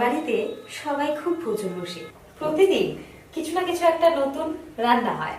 বাড়িতে সবাই খুব প্রচুর বসে। প্রতিদিন কিছু না কিছু একটা নতুন রান্না হয়।